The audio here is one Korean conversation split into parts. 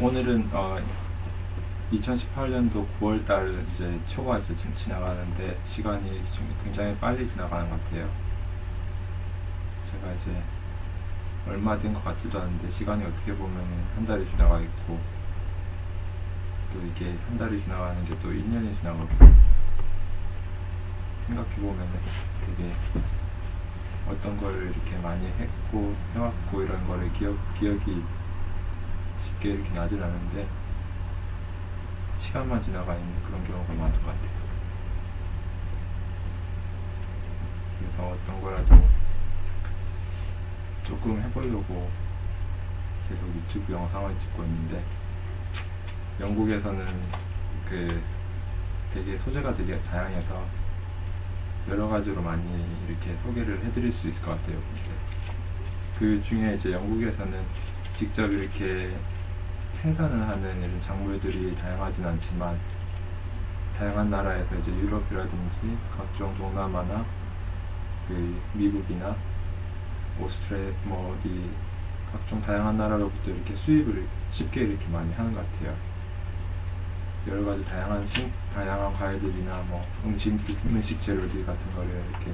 오늘은 어, 2018년도 9월달 이제 초가 이제 지금 지나가는데 시간이 좀 굉장히 빨리 지나가는 것 같아요. 제가 이제 얼마 된 것 같지도 않은데 시간이 어떻게 보면 한 달이 지나가 있고 또 이게 한 달이 지나가는 게 또 1년이 지나가고 생각해 보면 되게 어떤 걸 이렇게 많이 했고 해왔고 이런 거를 기억 기억이 쉽게 이렇게 나진 않은데 시간만 지나가 있는 그런 경우가 많은 것 같아요. 그래서 어떤 거라도 조금 해보려고 계속 유튜브 영상을 찍고 있는데 영국에서는 그 되게 소재가 되게 다양해서 여러 가지로 많이 이렇게 소개를 해드릴 수 있을 것 같아요. 그 중에 이제 영국에서는 직접 이렇게 생산을 하는 이런 작물들이 다양하진 않지만 다양한 나라에서 이제 유럽이라든지 각종 동남아나 그 미국이나 오스트레 뭐 어디 각종 다양한 나라로부터 이렇게 수입을 쉽게 이렇게 많이 하는 것 같아요. 여러 가지 다양한 식, 다양한 과일들이나 뭐 음식 음식 재료들 같은 거를 이렇게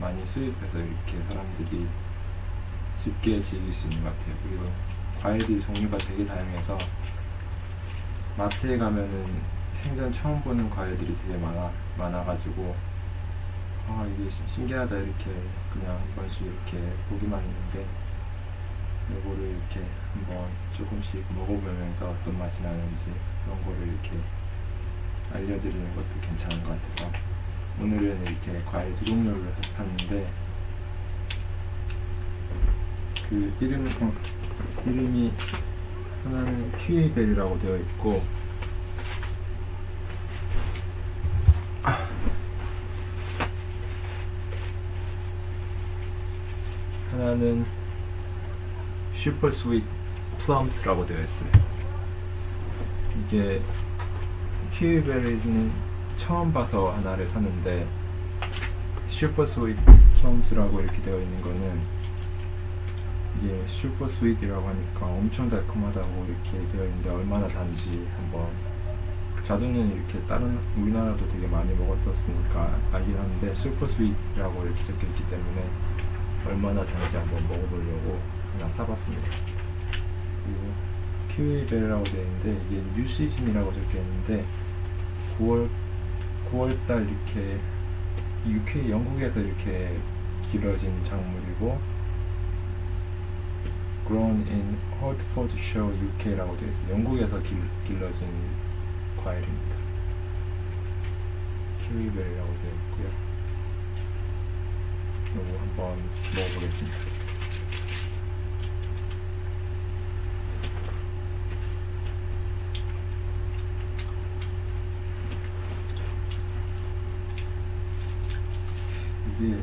많이 수입해서 이렇게 사람들이 쉽게 즐길 수 있는 것 같아요. 그리고 과일들 종류가 되게 다양해서 마트에 가면은 생전 처음 보는 과일들이 되게 많아 많아가지고 아 이게 신- 신기하다. 이렇게 그냥 한 번씩 이렇게 보기만 했는데 요거를 이렇게 한번 조금씩 먹어보면서 어떤 맛이 나는지 그런 거를 이렇게 알려드리는 것도 괜찮은 것 같아서 오늘은 이렇게 과일 두 종류를 샀는데 그 이름은 어, 이름이 하나는 키위베리라고 되어 있고 하나는 슈퍼 스윗 플럼스라고 되어 있어요. 이게 키위베리는 처음 봐서 하나를 샀는데 슈퍼 스윗 플럼스라고 이렇게 되어 있는 거는 이게 슈퍼 스윗이라고 하니까 엄청 달콤하다고 이렇게 되어 있는데 얼마나 단지 한번 자두는 이렇게 다른 우리나라도 되게 많이 먹었었으니까 알긴 하는데 슈퍼 스윗이라고 이렇게 적혀 있기 때문에 얼마나 단지 한번 먹어보려고 하나 사봤습니다. 그리고 키위베리라고 되어 있는데 이게 뉴 시즌이라고 적혀 있는데 9월 9월달 이렇게 UK 영국에서 이렇게 길어진 작물이고 grown in Hertfordshire UK라고 되어 있어요. 영국에서 길, 길러진 과일입니다. 키위베리라고 되어 있고요. 이거 한번 먹어보겠습니다. 이게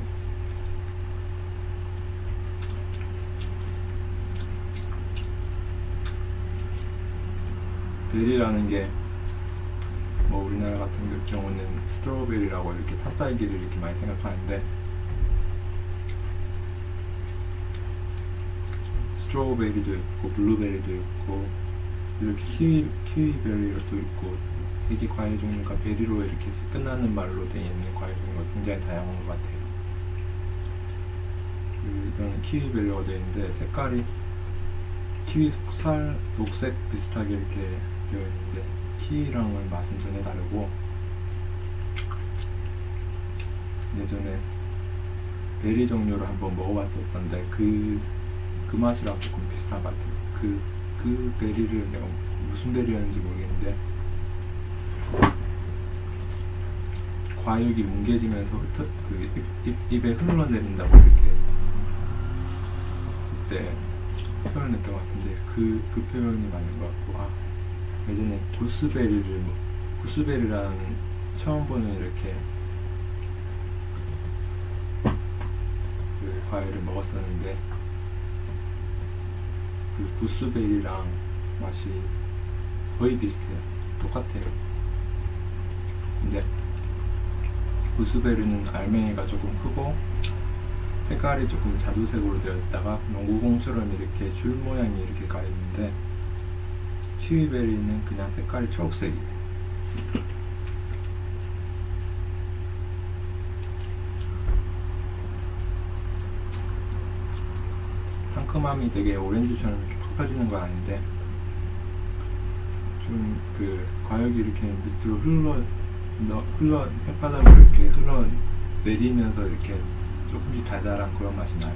베리라는 게 뭐 우리나라 같은 경우는 스트로베리라고 이렇게 탑딸기를 이렇게 많이 생각하는데 스트로베리도 있고 블루베리도 있고 이렇게 키위 키위베리도 있고 되게 과일 종류가 베리로 이렇게 끝나는 말로 되어 있는 과일 종류가 굉장히 다양한 것 같아요. 그 이거는 키위베리가 되어 있는데 색깔이 키위 속살 녹색 비슷하게 이렇게 되어 있는데 키위랑은 맛은 전혀 다르고 예전에 베리 종류를 한번 먹어봤었는데 그, 그 맛이랑 조금 비슷한 것 같아요. 그, 그 베리를 내가 무슨 베리였는지 모르겠는데 과육이 뭉개지면서 흩어, 그 입, 입, 입에 흘러내린다고 이렇게 그때 표현했던 것 같은데 그, 그 표현이 맞는 것 같고 아 예전에 구스베리를 구스베리라는 처음 보는 이렇게 그 과일을 먹었었는데 그 구스베리랑 맛이 거의 비슷해요. 똑같아요. 근데 구스베리는 알맹이가 조금 크고 색깔이 조금 자두색으로 되어 있다가 농구공처럼 이렇게 줄 모양이 이렇게 가 있는데 키위베리는 그냥 색깔이 초록색이에요. 상큼함이 되게 오렌지처럼 이렇게 팍 퍼지는 건 아닌데 좀 그 과육이 이렇게 밑으로 흘러 너, 흘러 혓바닥으로 이렇게 흘러 내리면서 이렇게 조금씩 달달한 그런 맛이 나요.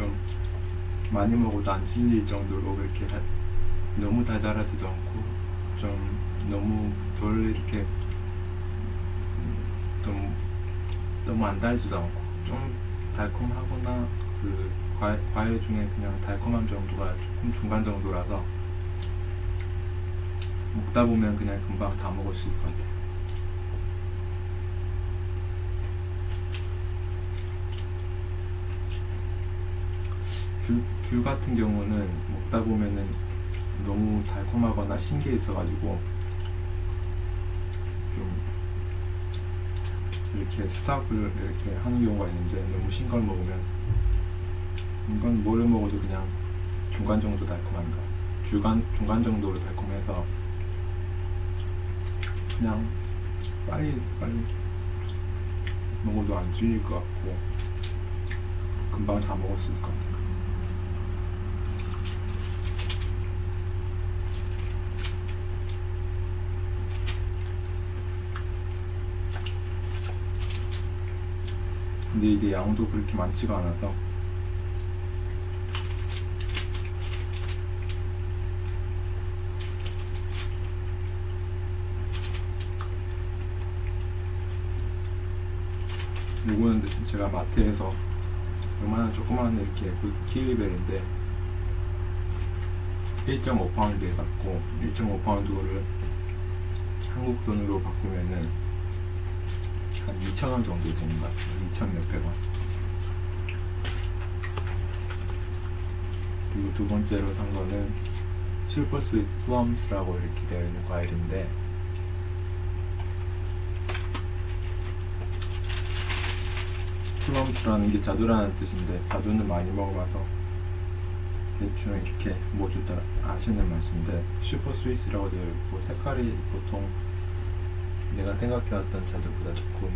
좀 많이 먹어도 안 질릴 정도로 그렇게 하- 너무 달달하지도 않고 좀 너무 덜 이렇게 음, 좀 너무 안 달지도 않고 좀 달콤하거나 그 과, 과일 중에 그냥 달콤한 정도가 조금 중간 정도라서 먹다 보면 그냥 금방 다 먹을 수 있을 것 같아요. 귤, 귤 같은 경우는 먹다 보면은 너무 달콤하거나 신기해 있어가지고 좀 이렇게 스탑을 이렇게 하는 경우가 있는데 너무 신 걸 먹으면 이건 뭐를 먹어도 그냥 중간 정도 달콤한가 중간 중간 정도로 달콤해서 그냥 빨리 빨리 먹어도 안 질릴 것 같고 금방 다 있을 것 같아요. 근데 이게 양도 그렇게 많지가 않아서. 요거는 제가 마트에서 요만한 조그마한 이렇게 그 키위벨인데 1.5파운드에 샀고 1.5파운드를 한국 돈으로 바꾸면은 한 2,000원 정도 되는 것 같아요. 2,000 몇백 원. 그리고 두 번째로 산 거는 슈퍼 스윗 플럼스라고 이렇게 되어 있는 과일인데 플럼스라는 게 자두라는 뜻인데 자두는 많이 먹어봐서 대충 이렇게 뭐주다 아시는 맛인데 슈퍼 스윗이라고 되어 있고 색깔이 보통 내가 생각해왔던 자두보다 조금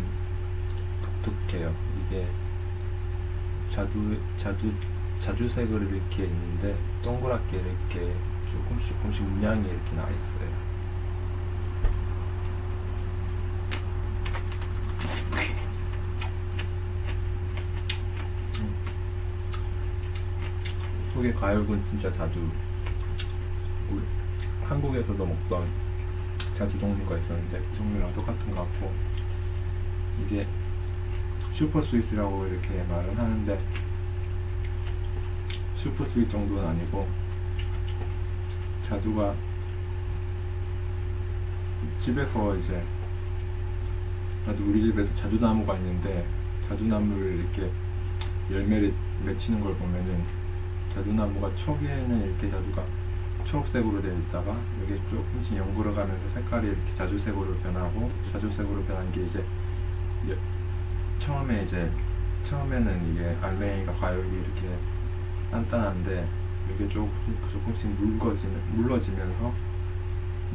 독특해요. 이게 자두 자두 자주색으로 이렇게 있는데 동그랗게 이렇게 조금씩 조금씩 문양이 이렇게 나와 있어요. 음. 속에 과육은 진짜 자주 한국에서도 먹던 자두 종류가 있었는데 그 종류랑 똑같은 것 같고 이게 슈퍼 스윗이라고 이렇게 말은 하는데 슈퍼 스윗 정도는 아니고 자두가 집에서 이제 나도 우리 집에서 자두나무가 있는데 자두나무를 이렇게 열매를 맺히는 걸 보면은 자두나무가 초기에는 이렇게 자두가 초록색으로 되어 있다가 여기 조금씩 연구를 가면서 색깔이 이렇게 자주색으로 변하고 자주색으로 변한 게 이제 여- 처음에 이제 처음에는 이게 알맹이가 과육이 이렇게 단단한데 이게 조금씩 조금씩 묽어지면 물러지면서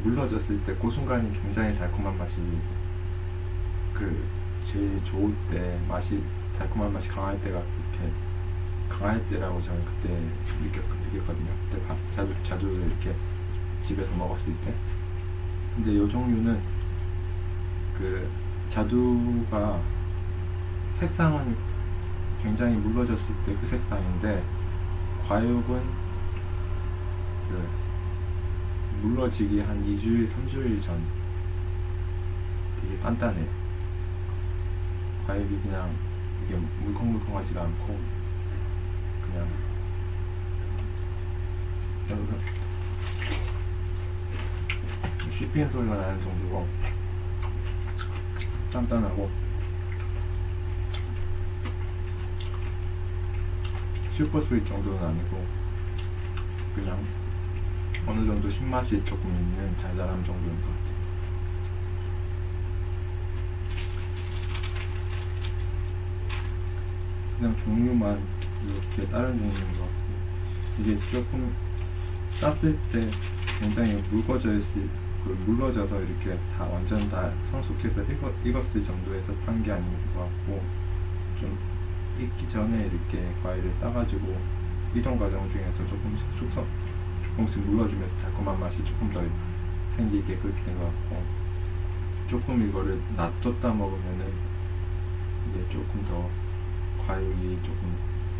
물러졌을 때 그 순간이 굉장히 달콤한 맛이 그 제일 좋을 때 맛이 달콤한 맛이 강할 때가 이렇게 강할 때라고 저는 그때 느꼈, 느꼈거든요. 그때 밥, 자주, 자주를 이렇게 집에서 먹었을 때. 근데 이 종류는 그 자두가 색상은 굉장히 물러졌을 때 그 색상인데 과육은 그 물러지기 한 2주일, 3주일 전 되게 단단해요. 과육이 그냥 이게 물컹물컹하지가 않고 그냥 여기서 씹히는 소리가 나는 정도로 단단하고 슈퍼 스윗 정도는 아니고 그냥 어느 정도 신맛이 조금 있는 달달함 정도인 것 같아요. 그냥 종류만 이렇게 다른 종류인 것 같고 이게 조금 땄을 때 굉장히 묽어져 있을 그 물러져서 이렇게 다 완전 다 성숙해서 익었, 익었을 정도에서 탄 게 아닌 것 같고 좀 익기 전에 이렇게 과일을 따가지고 이동 과정 중에서 조금씩 숙성 조금씩 물러주면서 달콤한 맛이 조금 더 생기게 그렇게 된 것 같고 조금 이거를 놔뒀다 먹으면은 이게 조금 더 과육이 조금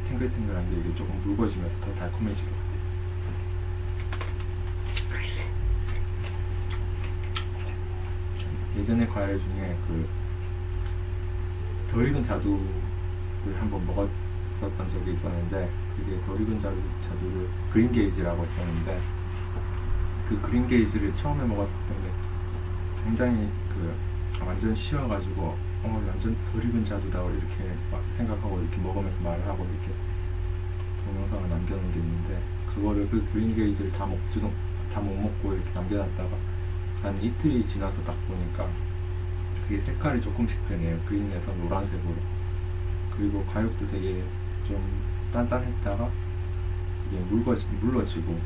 탱글탱글한 게 이게 조금 묽어지면서 더 달콤해질 것 같아요. 예전에 과일 중에 그덜 익은 자두를 한번 먹었었던 적이 있었는데 그게 덜 익은 자두, 자두를 그린 게이지라고 했었는데 그 그린 게이지를 처음에 먹었을 때는 굉장히 그 완전 쉬어가지고 어 완전 덜 익은 자두다 이렇게 막 생각하고 이렇게 먹으면서 말을 하고 이렇게 동영상을 남겨놓은 게 있는데 그거를 그 그린 게이지를 다 먹지도 다 못 먹고 이렇게 남겨놨다가 한 이틀이 지나서 딱 보니까 그게 색깔이 조금씩 변해요. 그린에서 노란색으로. 그리고 과육도 되게 좀 단단했다가 이게 묽어지, 물러지고.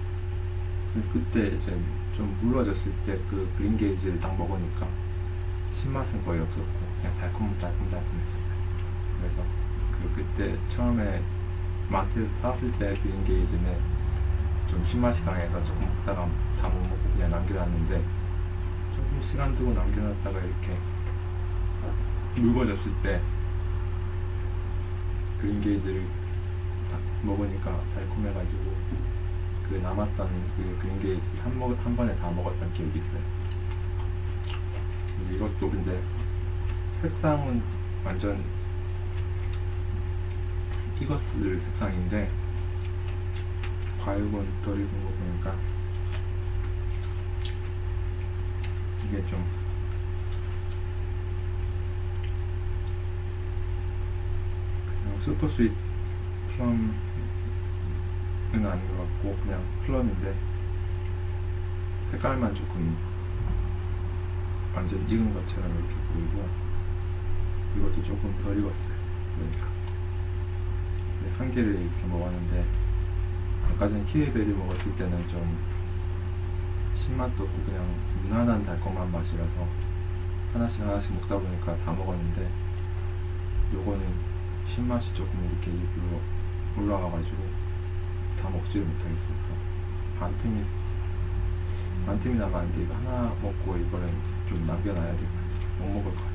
그- 그때 이제 좀 물러졌을 때 그 그린 게이지를 딱 먹으니까 신맛은 거의 없었고 그냥 달콤 달콤 달콤했었어요. 그래서 그 그때 처음에 마트에서 사왔을 때 그린 게이지는 좀 신맛이 강해서 조금 먹다가 다 못 먹고 그냥 남겨놨는데 시간 두고 남겨놨다가 이렇게 묽어졌을 때 그린 게이지를 딱 먹으니까 달콤해가지고 그 남았던 그 그린 게이지 한, 먹, 한 번에 다 먹었던 기억이 있어요. 근데 이것도 근데 색상은 완전 익었을 색상인데 과육은 덜 익은 거 보니까 이게 좀. 그냥 슈퍼 스윗 플럼은 아닌 것 같고 그냥 플럼인데 색깔만 조금 완전 익은 것처럼 이렇게 보이고 이것도 조금 덜 익었어요. 그러니까. 네, 한 개를 이렇게 먹었는데 아까 전 키위베리 먹었을 때는 좀 신맛도 없고 그냥 무난한 달콤한 맛이라서 하나씩 하나씩 먹다 보니까 다 먹었는데 요거는 신맛이 조금 이렇게 입으로 올라와가지고 다 먹지를 못하겠어요. 반 팀이 반 팀이 남았는데 이거 하나 먹고 이거는 좀 남겨놔야 같아요. 못 먹을 것 같아